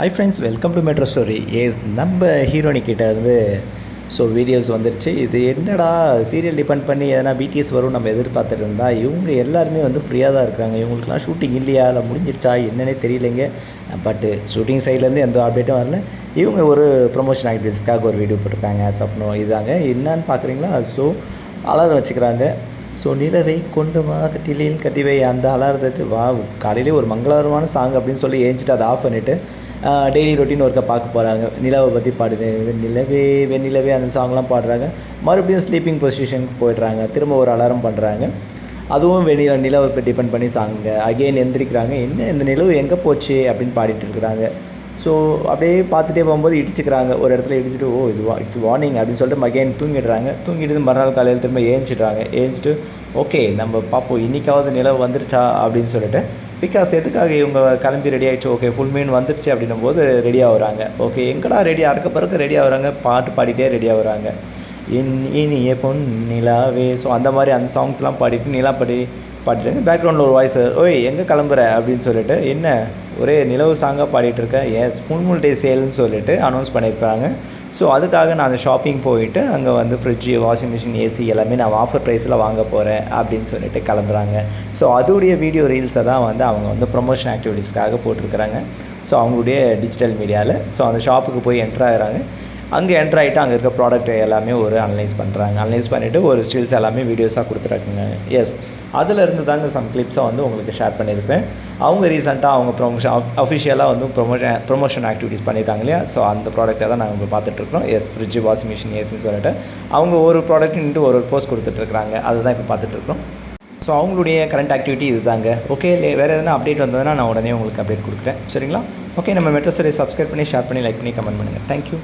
Hi friends welcome to metro stories நம்ம ஹீரோனிக்கிட்ட இருந்து ஸோ வீடியோஸ் வந்துருச்சு. இது என்னடா சீரியல் டிபெண்ட் பண்ணி எதனா பிடிஎஸ் வரும் நம்ம எதிர்பார்த்துட்டு இருந்தால் இவங்க எல்லாருமே வந்து ஃப்ரீயாக தான் இருக்காங்க. இவங்களுக்குலாம் ஷூட்டிங் இல்லையா? இல்லை முடிஞ்சிருச்சா? என்னன்னே தெரியலைங்க. பட்டு ஷூட்டிங் சைட்லேருந்து எந்த அப்டேட்டும் வரல. இவங்க ஒரு ப்ரொமோஷன் ஆக்டிவிட்டிஸ்க்காக ஒரு வீடியோ போட்டிருக்காங்க சஃப்னோ. இதாங்க. என்னன்னு பார்க்குறீங்களா? ஸோ அலாரம் வச்சுக்கிறாங்க. ஸோ நிலவை கொண்டு வா கட்டிலில் கட்டிவை அந்த அலாரத்தை வா. காலையிலே ஒரு மங்களகரமான சாங் அப்படின்னு சொல்லி ஏஞ்சிட்டு அதை ஆஃப் பண்ணிவிட்டு டெய்லி ரொட்டீன் ஒர்க்கை பார்க்க போகிறாங்க நிலவை பற்றி பாடுது. நிலவே வெண்ணிலவே அந்த சாங்லாம் பாடுறாங்க. மறுபடியும் ஸ்லீப்பிங் பொசிஷனுக்கு போயிடுறாங்க. திரும்ப ஒரு அலாரம் பண்ணுறாங்க அதுவும் வெளியில் நிலவை டிபெண்ட் பண்ணி சாங்க அகெயின் எந்திரிக்கிறாங்க. என்ன இந்த நிலவு எங்கே போச்சு அப்படின்னு பாடிட்டு இருக்கிறாங்க. ஸோ அப்படியே பார்த்துட்டே போகும்போது இடிச்சுக்கிறாங்க. ஒரு இடத்துல இடிச்சுட்டு ஓ இது இட்ஸ் வார்னிங் அப்படின்னு சொல்லிட்டு மகேன் தூங்கிடுறாங்க. தூங்கிட்டு மறுநாள் காலையில் திரும்ப ஏஞ்சிடுறாங்க. ஏஞ்சிட்டு ஓகே நம்ம பார்ப்போம். இன்றைக்காவது நிலவு வந்துருச்சா? அப்படின்னு சொல்லிட்டு பிகாஸ் எதுக்காக இவங்க கிளம்பி ரெடி ஆகிடுச்சு ஓகே ஃபுல் மீன் வந்துருச்சு அப்படின்னும் போது ரெடி ஆகுறாங்க. ஓகே எங்கடா ரெடி அறக்க பிறகு ரெடி ஆகுறாங்க. பாட்டு பாடிட்டே ரெடி ஆகுறாங்க. இன் இனிய பொன் நிலாவே ஸோ அந்த மாதிரி அந்த சாங்ஸ்லாம் பாடிட்டு நிலா பாடி பாடிட்டு பேக்ரவுண்டில் ஒரு வாய்ஸ் ஓய் எங்கே கிளம்புற? அப்படின்னு சொல்லிட்டு என்ன ஒரே நிலவு சாங்காக பாடிட்டுருக்கேன் எஸ் ஃபுல் டே சேல்னு சொல்லிட்டு அனௌன்ஸ் பண்ணியிருக்காங்க ஸோ அதுக்காக நான் அந்த ஷாப்பிங் போயிட்டு அங்கே வந்து ஃப்ரிட்ஜு வாஷிங் மிஷின் ஏசி எல்லாமே நான் ஆஃபர் ப்ரைஸில் வாங்க போகிறேன் அப்படின்னு சொல்லிட்டு கிளம்புறாங்க. ஸோ அதோடைய வீடியோ ரீல்ஸை தான் வந்து அவங்க வந்து ப்ரொமோஷன் ஆக்டிவிட்டீஸ்க்காக போட்டிருக்கிறாங்க. ஸோ அவங்களுடைய டிஜிட்டல் மீடியாவில் ஸோ அந்த ஷாப்புக்கு போய் என்ட்ரு ஆகிறாங்க. அங்கே என்ட்ரு ஆகிட்டு அங்கே இருக்க ப்ராடக்ட் எல்லாமே ஒரு அனலைஸ் பண்ணுறாங்க அனலைஸ் பண்ணிவிட்டு ஒரு ஸ்டில்ஸ் எல்லாமே வீடியோஸாக கொடுத்துருக்குங்க. எஸ் அதிலிருந்து தாங்க சம் கிளிப்ஸை வந்து உங்களுக்கு ஷேர் பண்ணியிருப்பேன். அவங்க ரீசெண்டாக அவங்க ப்ரொமோஷன் அஃபிஷியலாக வந்து ப்ரொமோஷன் ப்ரொமோஷன் ஆக்டிவிட்டீஸ் பண்ணியிருக்காங்க இல்லையா? ஸோ அந்த ப்ராடக்ட்டை தான் நாங்கள் பார்த்துட்ருக்கோம் எஸ் ஃப்ரிட்ஜ் வாஷிங் மிஷின் ஏசின்னு சொல்லிட்டு. அவங்க ஒரு ப்ராடக்ட் நின்று ஒரு ஒரு போஸ்ட் கொடுத்துட்ருக்குறாங்க. அதை தான் இப்போ பார்த்துட்ருக்கோம் ஸோ அவங்களுடைய கரண்ட் ஆக்டிவிட்டி இது தாங்க ஓகே இல்லை வேறு எதனா அப்டேட் வந்ததுன்னா நான் உடனே உங்களுக்கு அப்டேட் கொடுக்குறேன். சரிங்களா? ஓகே நம்ம மெட்ரோ சரி சப்ஸ்கிரைப் பண்ணி ஷேர் பண்ணி லைக் பண்ணி கமெண்ட் பண்ணுங்கள் தேங்க்யூ